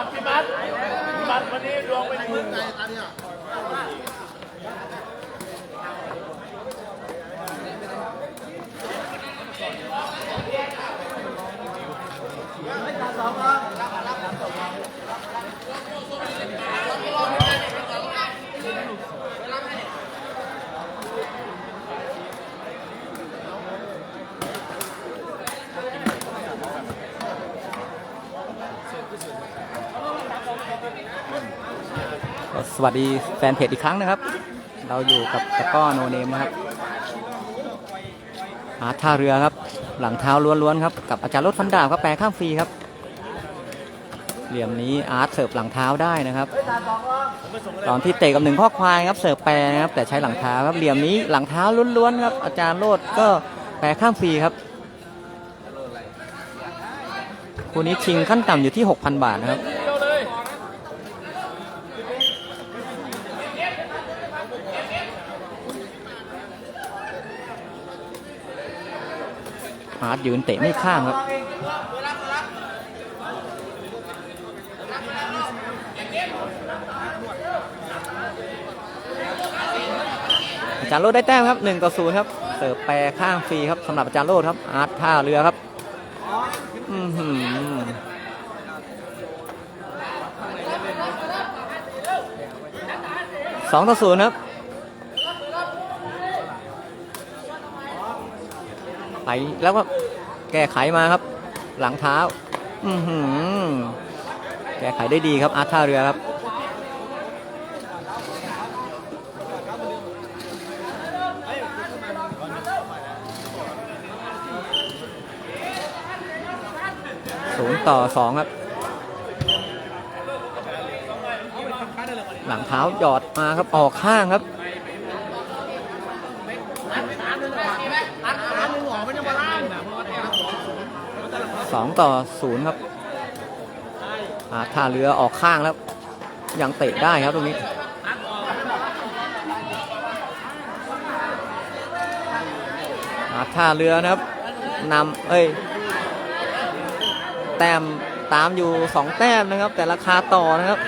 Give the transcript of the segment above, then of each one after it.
บัตพี่บัตพี่บัตวันนี้ดวงไม่ สวัสดีแฟนเพจอีกครั้งนะครับ เราอยู่กับตะก้อโนเนมนะครับอาร์ตท่าเรือครับ หลังเท้าล้วนๆครับ กับอาจารย์รถฟันดาบครับแปรข้ามฟรีครับ เหลี่ยมนี้อาร์ตเสิร์ฟหลังเท้าได้นะครับ ตอนที่เตะกับหนึ่งข้อควายครับเสิร์ฟแปรนะครับแต่ใช้หลังเท้าครับเหลี่ยมนี้หลังเท้าล้วนๆครับอาจารย์โลดก็แปรข้ามฟรีครับคู่นี้ชิงขั้นต่ำอยู่ที่ 6,000 บาทนะครับาร์ตยืนเตะไม่ข้างครับอาจารย์โลดได้แต้มครับ1ต่อ0ครับเสิร์ฟแปรข้างฟรีครับสำหรับอาจารย์โลดครับอาร์ตท่าเรือครับอือหือสองต่อศูนย์ครับ ไปแล้วก็แก้ไขมาครับ หลังเท้า อือหือแก้ไขได้ดีครับอาร์ท่าเรือครับศูนย์ต่อสองครับ หลังเท้าหยอดมาครับออกข้างครับ สองต่อศูนย์ครับอ่าท่าเรือออกข้างแล้ว ยังเตะได้ครับตรงนี้อ่าท่าเรือนะครับนำเอ้ย แต้มตามอยู่ 2 แต้มนะครับ แต่ราคาต่อนะครับ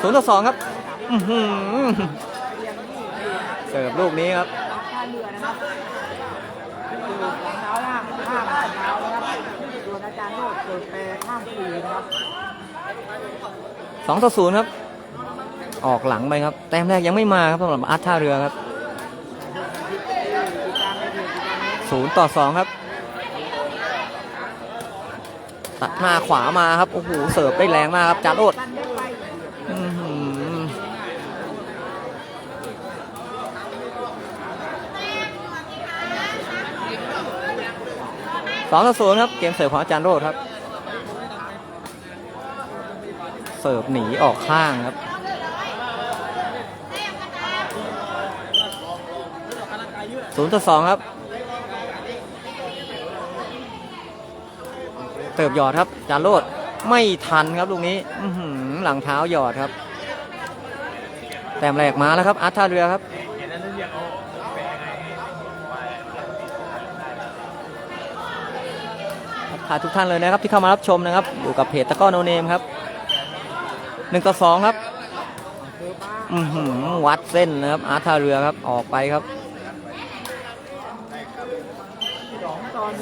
ศูนย์ต่อสองครับเสิร์ฟลูกนี้ครับ ท่าเรือนะครับดูรองเท้าล่างข้ามรองเท้านะครับส่วนอา จารย์โลดเกิดแปรข้ามฟรีนะครับสองต่อศูนย์ครับ ออกหลังไปครับ แต้มแรกยังไม่มาครับสำหรับอาร์ตท่าเรือครับศูนย์ต่อสองครับ ตัดหน้าขวามาครับ โอ้โห เสิร์ฟได้แรงมากครับจาโรดกันได้ไปอื้อหือสองต่อศูนย์ครับ เกมเสิร์ฟของอาจารย์โรดครับ เสิร์ฟหนีออกข้างครับศูนย์ต่อสองครับ เติบหยอดครับ จานโรดไม่ทันครับลูกนี้หลังเท้าหยอดครับ แต้มแรกมาแล้วครับ อาร์ท่าเรือครับขาทุกท่านเลยนะครับที่เข้ามารับชมนะครับ อยู่กับเพจตะก้อโนเนมครับ นึ่งต่อสองครับอือหือวัดเส้นนะครับ อาร์ตท่าเรือครับ ออกไปครับ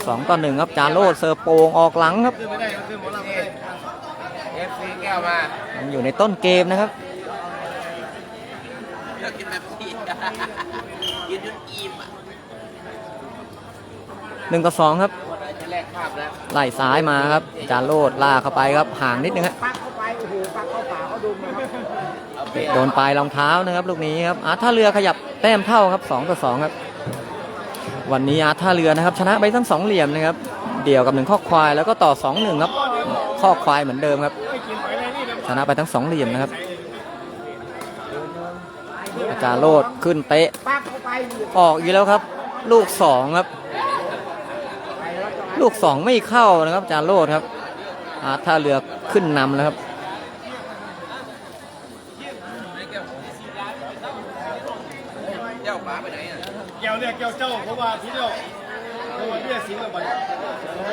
สองต่อหนึ่งครับ จาโรดเซอร์โปงออกหลังครับเอฟซีแก้วมายังอยู่ในต้นเกมนะครับเลือกกินแบบพี่กินจนอิ่มอะหนึ่งต่อสองครับจะแลกภาพแล้วไล่ซ้ายมาครับ จาโรดลากเข้าไปครับ ห่างนิดนึงครับักเข้าปโอ้โหปักเข้าเขาดุมนะครับเตะโดนปลายรองเท้านะครับ ลูกนี้ครับอาร์ท่าเรือขยับแต้มเท่าครับ2ต่อ2ครับวันนี้อาร์ท่าเรือนะครับ ชนะไปทั้งสองเหลี่ยมนะครับ เดี่ยวกับหนึ่งข้อควายแล้วก็ต่อ2 1ครับข้อควายเหมือนเดิมครับ ชนะไปทั้งสองเหลี่ยมนะครับ อาจารย์โลดขึ้นเตะปักอยู่แล้วครับ ลูกสองครับ ลูกสองไม่เข้านะครับอาจารย์โลดครับอาร์ท่าเรือขึ้นนำแล้วครับ แก้ วป๋าไปไหนอะแก้วเนี่ยแก้วเจ้าเพราะว่าที่เดียวเพราะว่าเบี้ยสิงห์กับบัตรไ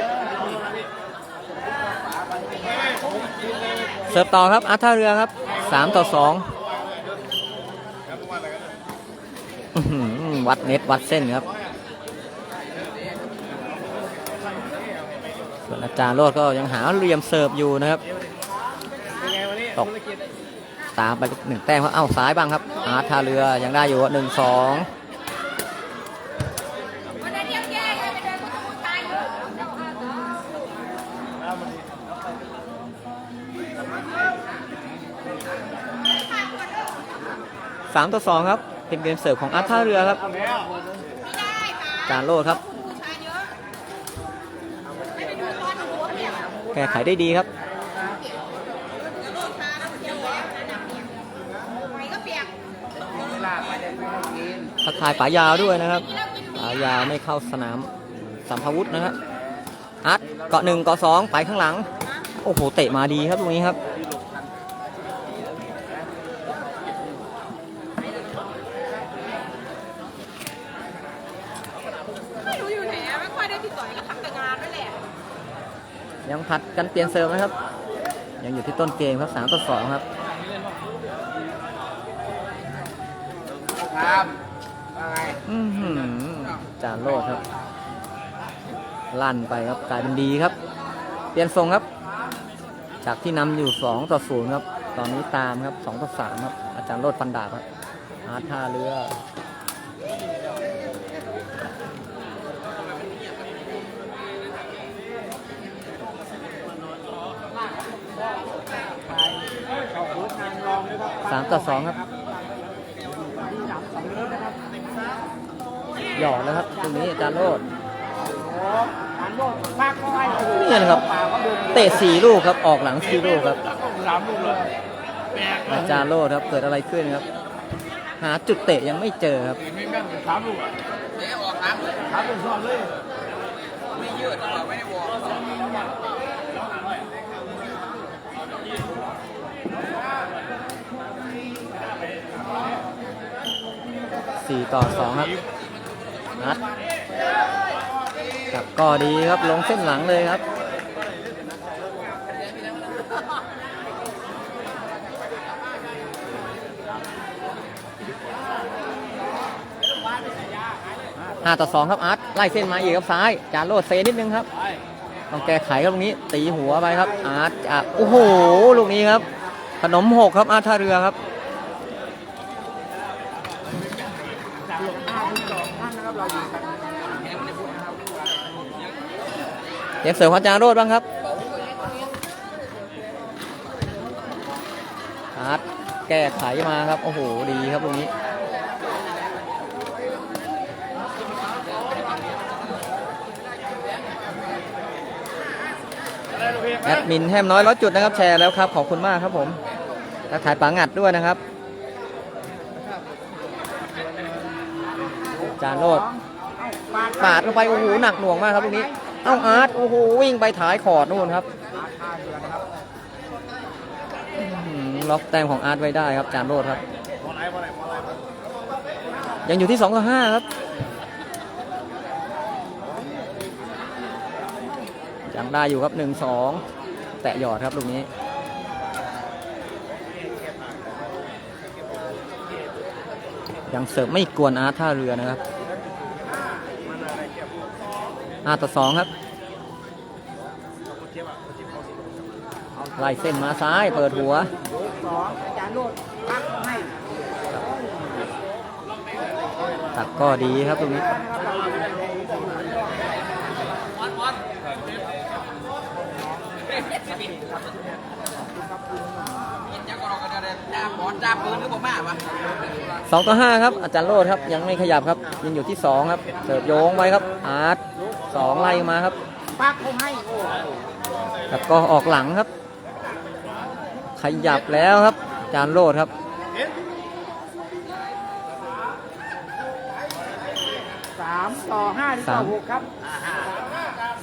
ม่ไม่ผมเสิร์ฟต่อครับอาร์ตท่าเรือครับสามต่อสองอื้อหือวัดเน็ตวัดเส้นครับ ส่วนอาจารย์โรดก็ยังหาเหลี่ยมเสิร์ฟอยู่นะครับตก ตามไปหนึ่งแต้มครับเอ้าซ้ายบ้างครับ อาร์ตท่าเรือยังได้อยู่หนึ่งสองวันนั้นเรียกแย่ให้ไปเดินพุทธบูชาอยู่สามต่อสองครับเป็นเกมเสิร์ฟของอาร์ตท่าเรือครับไม่ได้ค่ะอาจารย์โรดครับบูชาเยอะไม่ไปดูตอนหนูหัวเปียกแก้ไขได้ดีครับบูชาแล้วเปียกแล้วนั่นน่ะเปียกไหวก็เปียก ทักทายป๋ายาวด้วยนะครับป๋ายาวไม่เข้าสนามสัมภาวุธนะครับอาร์ตเกาะหนึ่งเกาะสองไปข้างหลัง โอ้โหเตะมาดีครับตรงนี้ครับไม่รู้อยู่ไหนอะไม่ค่อยได้ติดต่อก็ทำแต่งานนั่นแหละยังผัดกันเปลี่ยนเซิร์ฟนะครับ ยังอยู่ที่ต้นเกมครับสามต่อสองครับครับว่าไง อื้อหือจานโลดครับ ลั่นไปครับกลายเป็นดีครับ เปลี่ยนทรงครับ จากที่นำอยู่ 2 ต่อ 0 ครับ ตอนนี้ตามครับ 2 ต่อ 3 ครับ อาจารย์โลดฟันดาบครับอาร์ท่าเรือสามต่อสองครับ ที่หลังสองนี้นะครับ หยอดแล้วครับตรงนี้อาจารย์โลดนี่นะครับเตะสี่ลูกครับออกหลังสี่ลูกครับอาจารย์โลดครับเกิดอะไรขึ้นครับ หาจุดเตะยังไม่เจอครับไม่แม่นสามลูกอะเดี๋ยวออกน้ำเลยสามลูกชอบเลยไม่ยืดเราไม่ได้วอร์มสี่ต่อสองครับ นัดกับก็ดีครับลงเส้นหลังเลยครับห้าต่อสองครับอาร์ตไล่เส้นมาอีกครับซ้ายจานโลดเซนิดนึงครับต้องแก้ไขครับตรงนี้ ตีหัวไปครับอาร์ตอะโอ้โหลูกนี้ครับ ขนมหกครับอาร์ตท่าเรือครับ จากลงห้าที่สองท่านนะครับเราอยู่กัน เด็กเสริมของอาจารย์โรดบ้างครับอาร์ตแก้ไขมาครับ โอ้โห ดีครับตรงนี้แอดมินแฮมน้อยร้อยจุดนะครับ แชร์แล้วครับ ขอบคุณมากครับผมทักทายปังงัดด้วยนะครับจารย์โรดปาดลงไป โอ้โห หนักหน่วงมากครับตรงนี้ เอ้าอาร์ตโอ้โหวิ่งไปถ่ายขอดนู่นครับท่นครับล็อกแต้มของอาร์ตไว้ได้ครับจานโรดครับ ยังอยู่ที่2ต่อ5ครับยังได้อยู่ครับ1 2แตะหยอดครับลูกนี้ยังเสิร์ฟไม่กวนอาร์ตท่าเรือนะครับ 5ต่อ2ครับ ไล่เส้นมาซ้ายเปิดหัวสองอาจารย์โรดพักให้ตักก็ดีครับตรงนี้ยังก็เราก็จะได้จ้าบอลจ้าปืนหรือเปล่ามากวะสองต่อห้าครับอาจารย์โรดครับยังไม่ขยับครับยังอยู่ที่สองครับเสิร์ฟโยงไว้ครับอาร์ต สองไล่มาครับปักเขาให้โอ้แล้วก็ออกหลังครับ ขยับแล้วครับอาจารย์โรดครับสามต่อห้าหรือต่อหกครับ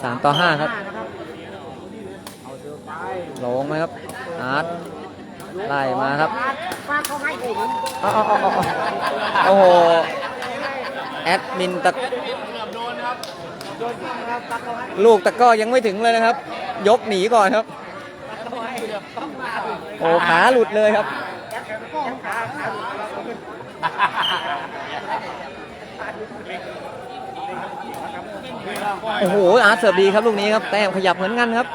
สามต่อห้าครับนะครับเอาเดินไปลงไหมครับอาร์ตไล่มาครับปักเขาให้โอ้โหเอาเอาเอาเอาเอาโอ้โห แอดมินตะ ลูกตะก้อยังไม่ถึงเลยนะครับ ยกหนีก่อนครับ โอ้ขาหลุดเลยครับโอ้โหอาร์ตเสิร์ฟดีครับลูกนี้ครับแต้มขยับเหมือนกันครับ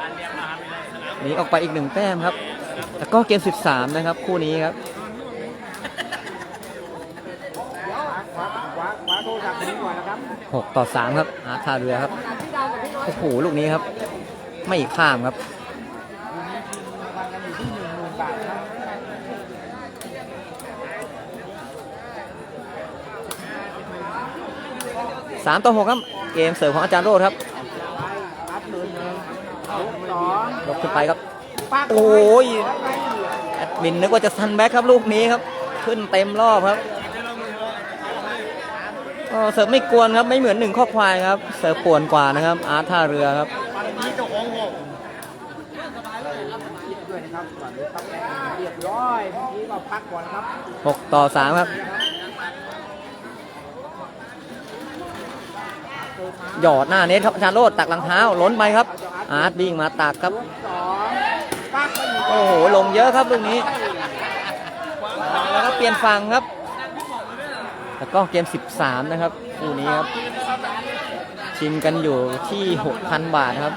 หนีออกไปอีกหนึ่งแต้มครับแต่ก็เกม 13 นะครับ คู่นี้ครับขวาขวาโทรศัพท์นี้ก่อนนะครับ 6 ต่อ 3 ครับ อาร์ตท่าเรือครับ โอ้โห ลูกนี้ครับ ไม่ข้ามครับรางวัลกันอยู่ที่หนึ่งหมื่นบาทครับ3ต่อ6ครับ เกมเสิร์ฟของอาจารย์โรดครับไปรับหมื่นหนึ่งยกสองยกขึ้นไปครับปักโอ้ยไว้แอดมินนึกว่าจะซันแบ็คครับลูกนี้ครับ ขึ้นเต็มรอบครับ ก็เสิร์ฟไม่กวนครับไม่เหมือนหนึ่งข้อควายครับ เสิร์ฟป่วนกว่านะครับ อาร์ท่าเรือครับด้วยนะครับก่อนนี้ปักแรกเรียบร้อยเมื่อกี้ก็ปักก่อนครับ6ต่อ3ครับหยอดหน้าเน็ตครับอาจารย์โรดตักหลังเท้าล้นไปครับ อาร์ตวิ่งมาตักครับโอ้โหลงเยอะครับลูกนี้แล้วก็เปลี่ยนฝั่งครับ แล้วก็เกม 13 นะครับคู่นี้ครับชิงกันอยู่ที่ 6,000 บาทครับ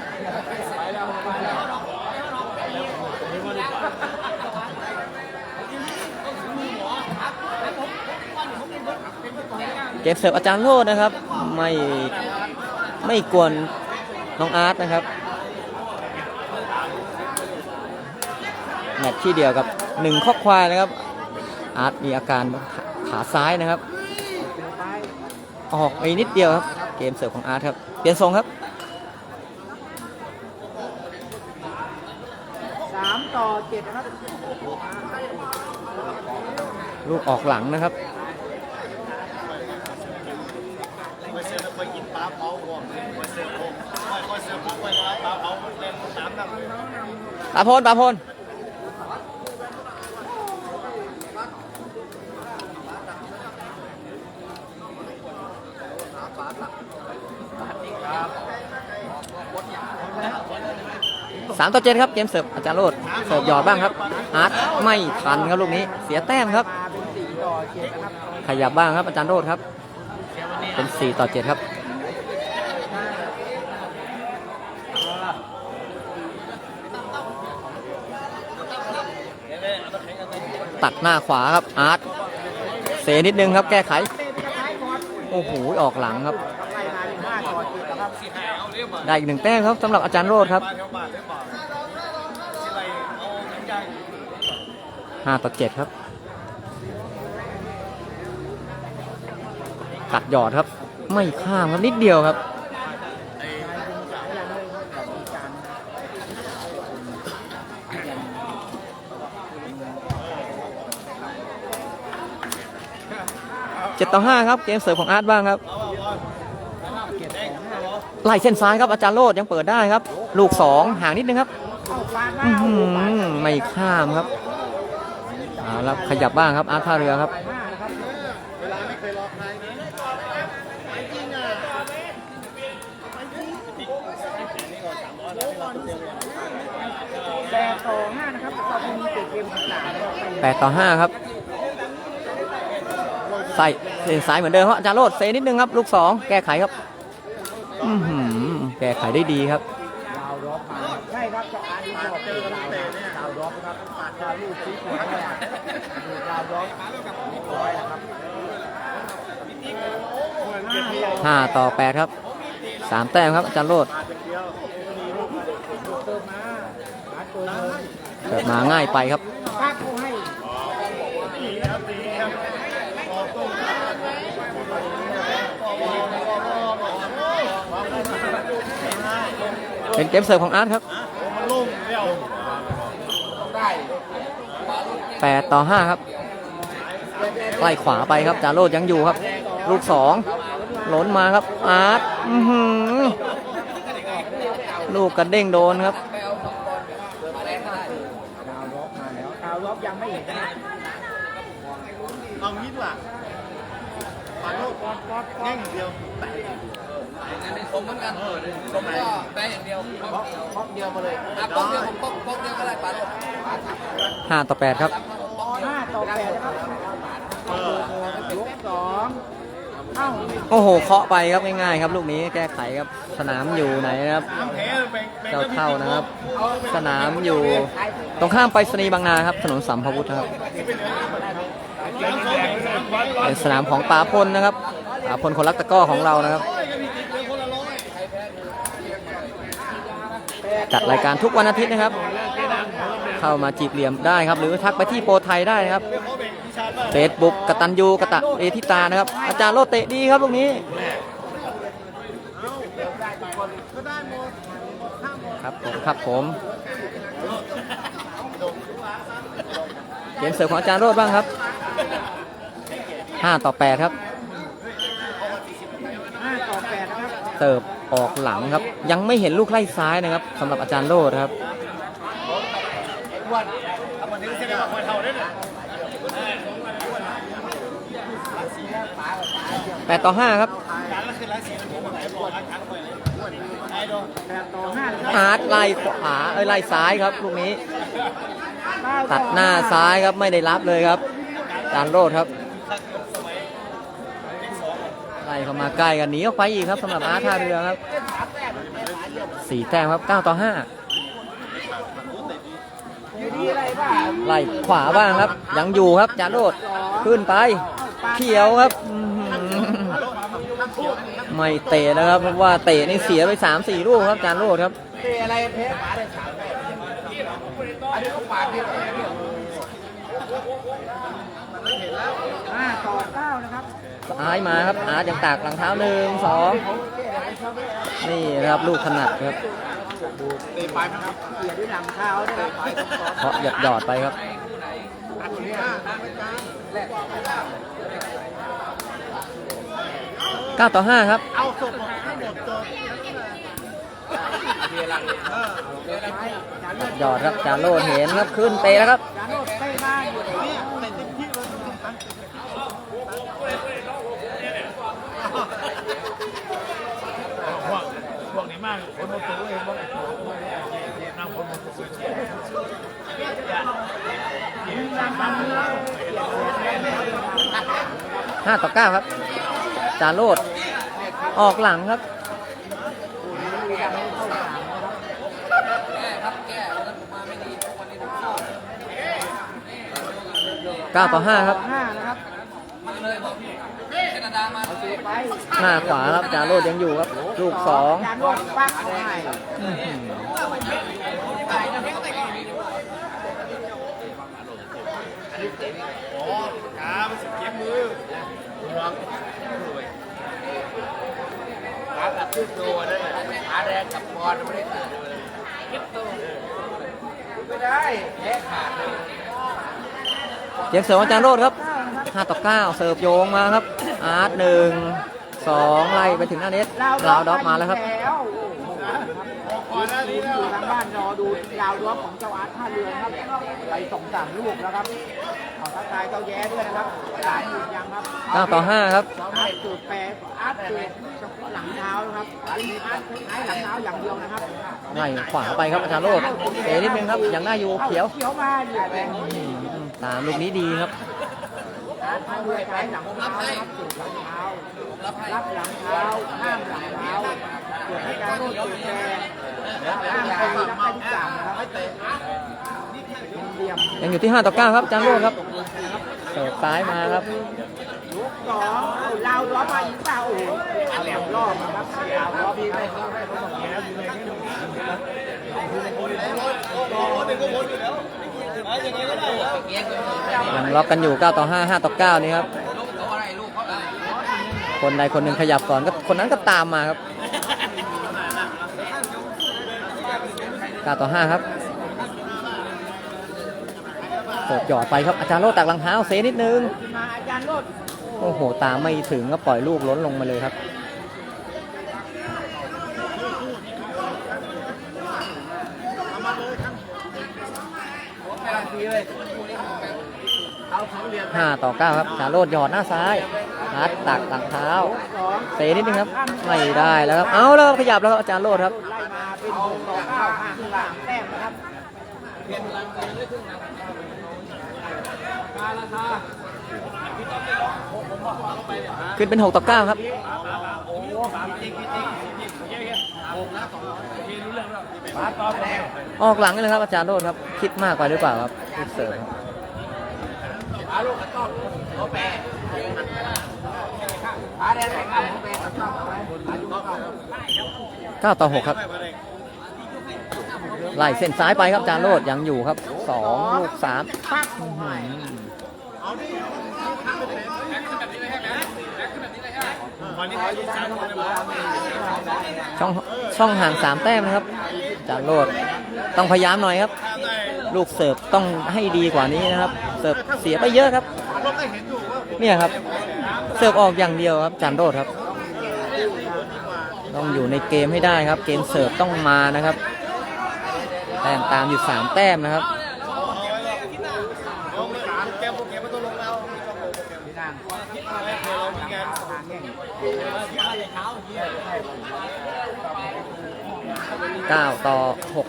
เกมเสิร์ฟอาจารย์โลดนะครับ ไม่ไม่กวนน้องอาร์ตนะครับแมตช์ที่เดียวกับหนึ่งข้อควายนะครับ อาร์ตมีอาการขาซ้ายนะครับ ออกไปนิดเดียวครับ เกมเสิร์ฟของอาร์ตครับ เปลี่ยนทรงครับสามต่อเจ็ดนะครับ ลูกออกหลังนะครับไปเสือไปกินปลาเผาก่อนไปเสือผมไปเสือพวกไปปลาเผาเล่นน้ำน้ำปาพลปาพล สามต่อเจ็ดครับเกมเสิร์ฟอาจารย์โรดเสิร์ฟหยอดบ้างครับอาร์ตไม่ทันครับลูกนี้เสียแต้มครับ ขยับบ้างครับอาจารย์โรดครับ เป็น4ต่อ7ครับตัดหน้าขวาครับอาร์ตเซนิดนึงครับแก้ไข โอ้โหออกหลังครับ ไล่มาเป็นห้าต่อดครับได้อีกหนึ่งแต้มครับสำหรับอาจารย์โรดครับปลาแถวบ้านแถวบ้านสิไรเอาน้ำยาง5ต่อ7ครับ ตัดหยอดครับ ไม่ข้ามครับนิดเดียวครับเจ็ดต่อห้าครับ เกมเสิร์ฟของอาร์ตบ้างครับ ไล่เส้นซ้ายครับอาจารย์โรดยังเปิดได้ครับ ลูกสองห่างนิดนึงครับไม่ข้ามครับเอาละขยับบ้างครับอาร์ตท่าเรือครับแปดต่อห้านะครับตอนนี้เกิดเกมสิบสามแปดต่อห้าครับใส่เส้นซ้ายเหมือนเดิมครับอาจารย์โรดเซนิดนึงครับ ลูกสองแก้ไขครับ อือหือแก้ไขได้ดีครับ ดาวดรอปมาใช่ครับจะอานที่อกเป็นดาวดาวดรอปนะครับผ่าดาวลูกชี้ของเขาอะดูดาวดรอปเรียบร้อยนะครับห้าต่อห้าต่อแปดครับสามแต้มครับอาจารย์โรดเติมมาหาตัวเกิดมาง่ายไปครับปักเขาให้ เป็นเกมเสิร์ฟของอาร์ตครับมันลุ่มเร็วแปดต่อห้าครับไล่ขวาไปครับอาจารย์โรดยังอยู่ครับ ลูกสองล้นมาครับ อาร์ตอื้อหือลูกกระเด้งโดนครับดาวดรอปมาแล้วดาวดรอปยังไม่เห็นนะเอางี้ดีกว่าปลาโลกแง่งเดียวแตก ผมเหมือนกันผมก็แปลอย่างเดียวพอกเดียวมาเลยอะป๊อกเดียวผมป๊อกป๊อกเดียวก็ได้ปาโรดห้าต่อแปดครับห้าต่อแปดนะครับยกสองเอ้าโอ้โห เคาะไปครับง่ายๆครับ ลูกนี้แก้ไขครับ สนามอยู่ไหนนะครับ เจ้าเท่านะครับ สนามอยู่ ตรงข้ามไปรษณีย์บางนาครับ ถนนสัมภวุฒิครับเป็นสนามของป๋าพลนะครับป๋าพลคนรักตะกร้อของเรานะครับ จัดรายการทุกวันอาทิตย์นะครับ เข้ามาจีบเหลี่ยมได้ครับ หรือทักไปที่โปรไทยได้นะครับเฟซบุ๊กกตันยูกตะเอทิตานะครับ อาจารย์โลดเตะดีครับลูกนี้ครับผมครับผมเกมเสิร์ฟของอาจารย์โรดบ้างครับ5ต่อ8ครับห้าต่อแปดนะครับเสิร์ฟ ออกหลังครับ ยังไม่เห็นลูกไล่ซ้ายนะครับสำหรับอาจารย์โรดครับแปดต่อห้าครับอาร์ตไล่ขวาเอ้ยไล่ซ้ายครับลูกนี้ ตัดหน้าซ้ายครับไม่ได้รับเลยครับอาจารย์โรดครับ ไล่เข้ามาใกล้กันหนีออกไปอีกครับสำหรับอาร์ท่าเรือครับสี่แต้มครับ9ต่อ5อยู่ดีอะไรบ้าไล่ขวาบ้างครับ ยังอยู่ครับจารโรดขึ้นไป เขียวครับ ไม่เตะนะครับเพราะว่าเตะนี่เสียไป3-4ลูกครับจารโรดครับเตะอะไรแพ้ป๋าได้สามแต้มอันนี้ก็ป๋าเดียวห้าต่อเก้า นะครับซ้ายมาครับอาร์ตยังตากหลังเท้าหนึ่งสองนี่นะครับลูกถนัดครับเตะไปนะครับเกียด้วยหลังเท้านะครับเพราะหยอดหยอดไปครับ9ต่อ5ครับ เอาศพออกให้หมดจบหยอดครับจาโรดเห็นครับขึ้นเตะแล้วครับ จานโนดเตะบ้านอยู่เนี่ย พวกพวกนี้มากคนมาตัวเองว่านั่งคนมาตัว 5ต่อ9ครับ จาโรดออกหลังครับ9ต่อ5ครับห้าครับหน้าขวาครับจาโรดยังอยู่ครับ ลูก2จานโนดปักให้อื้อหือ ขามันสิเก็บมือ หวังขาแบบขึ้นตัวนั่นแหละขาแดงกับบอลไม่ได้ขาดเลยเก็บตัวไม่ได้แพ้ขาดเลยเกมเสิร์ฟอาจารย์โรดครับ5ต่อ9เสิร์ฟโยงมาครับ อาร์ตหนึ่งสองไล่ไปถึงหน้าเน็ตลาวด็อกมาแล้วครับ ก่อนหน้านี้อยู่ทางบ้านรอดูลาวด็อกของเจ้าอาร์ตท่าเรือครับ ไปสองสามลูกแล้วครับเอาทักทายเจ้าแย้ด้วยนะครับหลานอยู่ยังครับ9ต่อ5ครับอาร์ตสูตรแปรอาร์ตสูตรเฉพาะหลังเท้านะครับอันนี้อาร์ตใช้หลังเท้าอย่างเดียวนะครับไล่ขวาไปครับอาจารย์โรดเตะนิดนึงครับยังได้อยู่เขียวเขียวมาอยู่แรงอืมตามลูกนี้ดีครับอาร์ตท่าเรือใช้หลังเท้านะครับสูตรหลังเท้ารับหลังเท้าห้ามหลังเท้าส่วนให้การโน้ตสูตรแปร ยังอยู่ที่ 5 ต่อ 9 ครับจารย์โรดครับเสิร์ฟซ้ายมาครับลูกสองลาวร้อมาอีกเปล่าโอ้โหเอาแหลมรอบครับลาวร้อมีไหมยังล็อกกันอยู่ 9 ต่อ 5 5 ต่อ 9 นี่ครับ คนใดคนหนึ่งขยับก่อนก็คนนั้นก็ตามมาครับ 9ต่อ 5 ครับเสิร์ฟหยอดไปครับอาจารย์โรดตักหลังเท้าเซนิดนึงมาอาจารย์โรดโอ้โห ตามไม่ถึงก็ปล่อยลูกล้นลงมาเลยครับ5ต่อ9ครับจาโรดหยอดหน้าซ้ายอาร์ตตักหลังเท้าเตะนิดนึงครับ ไม่ได้แล้วครับ เอาแล้วขยับแล้วครับอาจารย์โลดครับ เป็นหกต่อเก้าห่างสามแต้มนะครับขึ้นเป็น 6 ต่อ 9 ครับออกหลังเลยครับอาจารย์โรดครับ คิดมากไปหรือเปล่าครับลูกเสิร์ฟครับขาลูกกระต้องเขาแปรขาแดงแข่งกันผมเป็นต้อเอาไว้ขาดูเข้า9ต่อ6ครับ ไล่เส้นซ้ายไปครับจารโรดยังอยู่ครับ2ลูกสามช่องช่องห่าง3แต้มนะครับจารโรดต้องพยายามหน่อยครับ ลูกเสิร์ฟต้องให้ดีกว่านี้นะครับ เสิร์ฟเสียไปเยอะครับ เนี่ยครับ เสิร์ฟออกอย่างเดียวครับจารโรดครับ ต้องอยู่ในเกมให้ได้ครับ เกมเสิร์ฟต้องมานะครับ แต้มตามอยู่3แต้มนะครับเอาไม่กาต่องลงโปรแก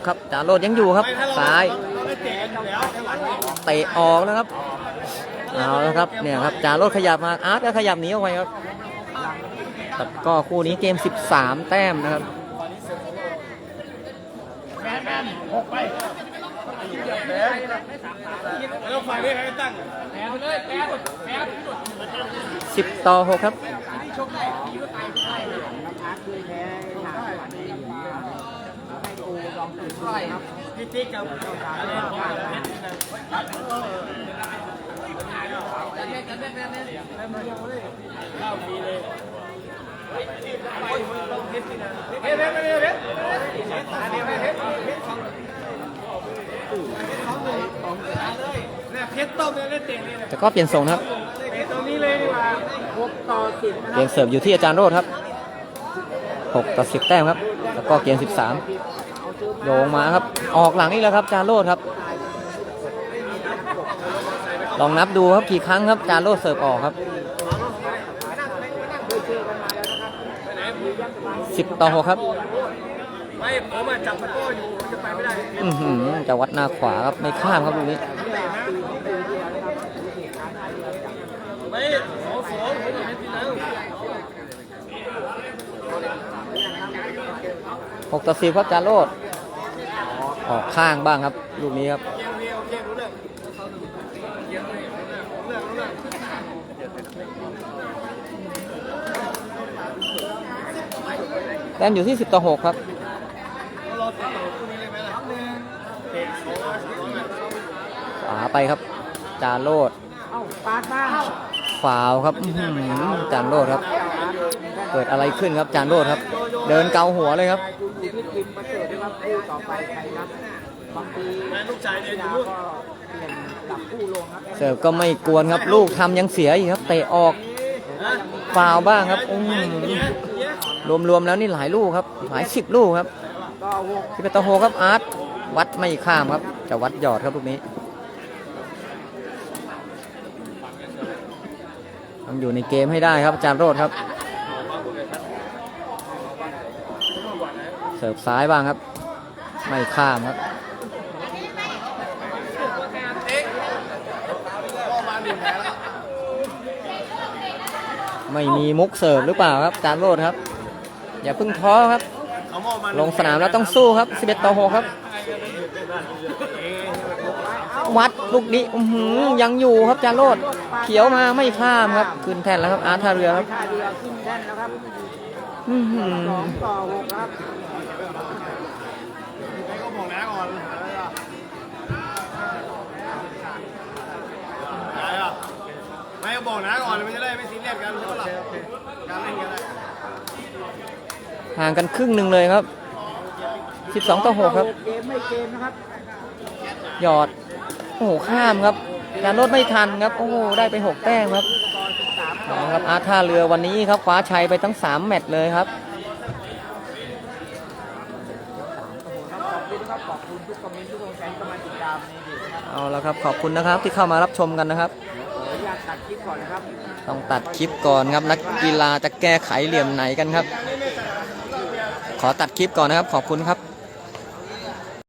ครับอาจาโรดยังอยู่ครับซ้ายเตะอยู่แล้วจังหวะนี้เตะอกแล้วครับเอาแล้วครับเนี่ยครับจาโรถขยับมาอาร์ตก็ขยับหนีออกไปครับแต่ก็คู่นี้เกม 13 แต้มนะครับ แล้ว ฝ่ายนี้ใครตั้ง10ต่อ6ครับน้ำพักด้วยแพ้ห่างกันให้กูลองตื่นด้วยครับพี่ติ๊กกับอะไรเพชรเนี่ย เพชรต้มเนี่ยเล่นเตะเนี่ยแต่ก็เปลี่ยนทรงนะครับ เตะตรงนี้เลยดีกว่าหกต่อสิบนะคเกรับมเสิร์ฟอยู่ที่อาจารย์โรดครับ6ต่อ10 แต้มครับ แล้วก็เกม 13 โยงมาครับ ออกหลังนี่แหละครับอาจารย์โรดครับ ลองนับดูครับกี่ครั้งครับอาจารย์โรดเสิร์ฟออกครับ 10 ต่อ 6 ครับ ไม่ผมอะจับตะโก้อยู่มันจะไปไม่ได้อือหือจะวัดหน้าขวาครับ ไม่ข้ามครับลูกนี้ ไม่สองสองผมเห็นที่แล้ว6ต่อ10ครับจารโรดออกข้างบ้างครับ ลูกนี้ครับเกมนี้โอเครู้เรื่ององรู้เรื่องรู้เรื่องแต้มอยู่ที่ 10 ต่อ 6 ครับต่อหมล่ะเตะสองร้อยสองร้อยขวาไปครับ จาโรดเอ้าปาดบ้าง ฟาวครับจานโรดครับ เกิดอะไรขึ้นครับจานโรดครับ เดินเกาหัวเลยครับเสริฐนะครับคู่ต่อไปใครนับบางทีแม่ลูกชายเนี่ยอยู่ยานู่นก็เปลี่ยนหลับคู่ลงครับเสิร์ฟก็ไม่กวนครับ ลูกทำยังเสียอีกครับเตะออกฟาวบ้างครับอื้อหืเนี้ยอเนี้ยรวมๆแล้วนี่หลายลูกครับ หลายสิบลูกครับที่เป็นตะโฮครับอาร์ตวัดไม่ข้ามครับ จะวัดหยอดครับลูกนี้ องอยู่ในเกมให้ได้ครับอาจารย์โรดครับ เสิร์ฟซ้ายบ้างครับ ไม่ข้ามครับไม่มีมุกเสิร์ฟหรือเปล่าครับอาจารย์โรดครับ อย่าเพิ่งท้อครับ ลงสนามแล้วต้องสู้ครับ 11 ต่อ 6 ครับ วัดลูกนี้อื้อหือยังอยู่ครับจารโรดเขียวมาไม่ข้ามครับขึ้นแท่นแล้วครับอาร์ตท่าเรือครับท่าเรือขึ้นแท่นแล้วครับอื้อหือสองต่อหกครับให้เขาบอกนะก่อนอะไรอะไม่เขาบอกนะก่อนมันจะได้ไม่ซีเรียสกันใช่ปะล่ะการเล่นกันนะห่างกันครึ่งหนึ่งเลยครับ 12 ต่อ 6 ครับเกมไม่เกมนะครับหยอด โอ้โหข้ามครับจารโรดไม่ทันครับโอ้โหได้ไป6แต้มครับนะครับอาท่าเรือวันนี้ครับคว้าชัยไปทั้ง3แมตช์เลยครับเอาละครับขอบคุณนะครับที่เข้ามารับชมกันนะครับขออนุญาตตัดคลิปก่อนนะครับ ต้องตัดคลิปก่อนครับนักกีฬาจะแก้ไขเหลี่ยมไหนกันครับ ขอตัดคลิปก่อนนะครับขอบคุณครับ